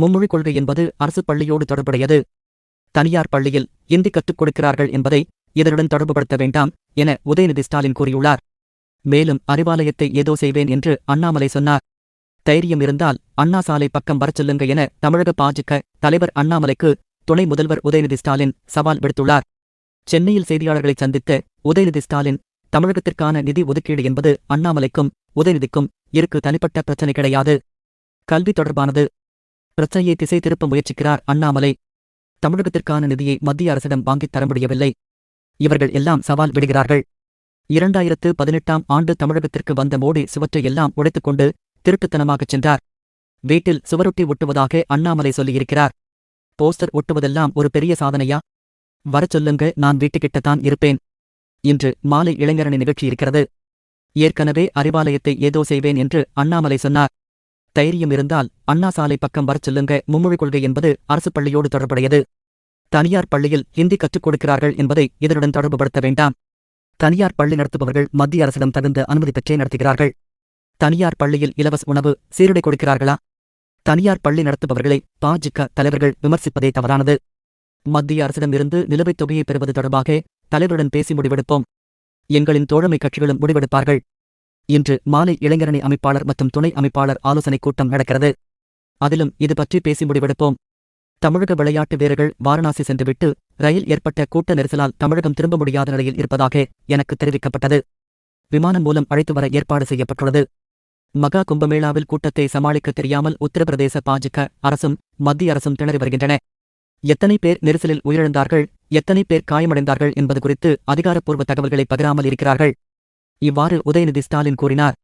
மும்மொழிக் கொள்கை என்பது அரசு பள்ளியோடு தொடர்புடையது. தனியார் பள்ளியில் இந்தி கற்றுக் கொடுக்கிறார்கள் என்பதை இதனுடன் தொடர்புபடுத்த வேண்டாம் என உதயநிதி ஸ்டாலின் கூறியுள்ளார். மேலும் அறிவாலயத்தை ஏதோ செய்வேன் என்று அண்ணாமலை சொன்னார். தைரியம் இருந்தால் அண்ணா சாலை பக்கம் வரச் செல்லுங்க என தமிழக பாஜக தலைவர் அண்ணாமலைக்கு துணை முதல்வர் உதயநிதி ஸ்டாலின் சவால் விடுத்துள்ளார். சென்னையில் செய்தியாளர்களை சந்தித்த உதயநிதி ஸ்டாலின் தமிழகத்திற்கான நிதி ஒதுக்கீடு என்பது அண்ணாமலைக்கும் உதயநிதிக்கும் இருக்கு தனிப்பட்ட பிரச்சனை கிடையாது. கல்வி தொடர்பானது பிரச்சனையை திசை திருப்ப முயற்சிக்கிறார் அண்ணாமலை. தமிழகத்திற்கான நிதியை மத்திய அரசிடம் வாங்கித் தர முடியவில்லை. இவர்கள் எல்லாம் சவால் விடுகிறார்கள். இரண்டாயிரத்து பதினெட்டாம் ஆண்டு தமிழகத்திற்கு வந்த மோடி சுவற்றை எல்லாம் உடைத்துக்கொண்டு திருட்டுத்தனமாகச் சென்றார். வீட்டில் சுவரொட்டி ஒட்டுவதாக அண்ணாமலை சொல்லியிருக்கிறார். போஸ்டர் ஒட்டுவதெல்லாம் ஒரு பெரிய சாதனையா? வரச் சொல்லுங்க நான் வீட்டுக்கிட்டத்தான் இருப்பேன். இன்று மாலை இளைஞரணி நிகழ்ச்சி இருக்கிறது. ஏற்கனவே அறிவாலயத்தை ஏதோ செய்வேன் என்று அண்ணாமலை சொன்னார். தைரியம் இருந்தால் அண்ணா சாலை பக்கம் வரச் செல்லுங்க. மும்மொழிக் கொள்கை என்பது அரசு பள்ளியோடு தொடர்புடையது. தனியார் பள்ளியில் ஹிந்தி கற்றுக் கொடுக்கிறார்கள் என்பதை இதனுடன் தொடர்புபடுத்த வேண்டாம். தனியார் பள்ளி நடத்துபவர்கள் மத்திய அரசிடம் தகுந்த அனுமதி பெற்றே நடத்துகிறார்கள். தனியார் பள்ளியில் இலவச உணவு சீருடை கொடுக்கிறார்களா? தனியார் பள்ளி நடத்துபவர்களை பாஜக தலைவர்கள் விமர்சிப்பதே தவறானது. மத்திய அரசிடமிருந்து நிலுவைத் தொகையை பெறுவது தொடர்பாக தலைவருடன் பேசி முடிவெடுப்போம். எங்களின் தோழமை கட்சிகளும் முடிவெடுப்பார்கள். இன்று மாலை இளைஞரணி அமைப்பாளர் மற்றும் துணை அமைப்பாளர் ஆலோசனைக் கூட்டம் நடக்கிறது. அதிலும் இது பற்றி பேசி முடிவெடுப்போம். தமிழக விளையாட்டு வீரர்கள் வாரணாசி சென்றுவிட்டு ரயில் ஏற்பட்ட கூட்ட நெரிசலால் தமிழகம் திரும்ப முடியாத நிலையில் இருப்பதாக எனக்கு தெரிவிக்கப்பட்டது. விமானம் மூலம் அழைத்து வர ஏற்பாடு செய்யப்பட்டுள்ளது. மகா கும்பமேளாவில் கூட்டத்தை சமாளிக்க தெரியாமல் உத்தரப்பிரதேச பாஜக அரசும் மத்திய அரசும் திணறி வருகின்றன. எத்தனை பேர் நெரிசலில் உயிரிழந்தார்கள் எத்தனை பேர் காயமடைந்தார்கள் என்பது குறித்து அதிகாரப்பூர்வ தகவல்களை பகிராமல் இருக்கிறார்கள். இவ்வாறு உதயநிதி ஸ்டாலின் கூறினார்.